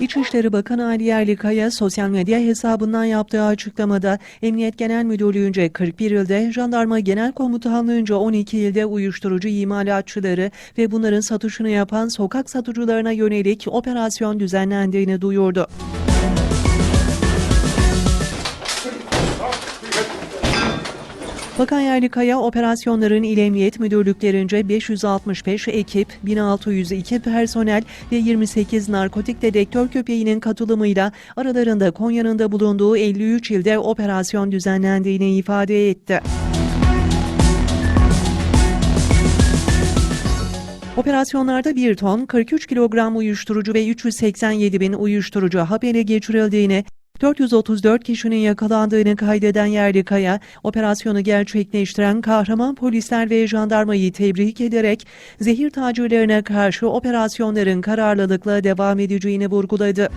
İçişleri Bakanı Ali Yerlikaya sosyal medya hesabından yaptığı açıklamada Emniyet Genel Müdürlüğü'nce 41 ilde, Jandarma Genel Komutanlığı'nca 12 ilde uyuşturucu imalatçıları ve bunların satışını yapan sokak satıcılarına yönelik operasyon düzenlendiğini duyurdu. Bakan Yerlikaya operasyonların İl Emniyet Müdürlüklerince 565 ekip, 1602 personel ve 28 narkotik dedektör köpeğinin katılımıyla aralarında Konya'nın da bulunduğu 53 ilde operasyon düzenlendiğini ifade etti. Operasyonlarda 1 ton, 43 kilogram uyuşturucu ve 387 bin uyuşturucu hap ele geçirildiğini, 434 kişinin yakalandığını kaydeden Yerlikaya, operasyonu gerçekleştiren kahraman polisler ve jandarmayı tebrik ederek zehir tacirlerine karşı operasyonların kararlılıkla devam edeceğini vurguladı.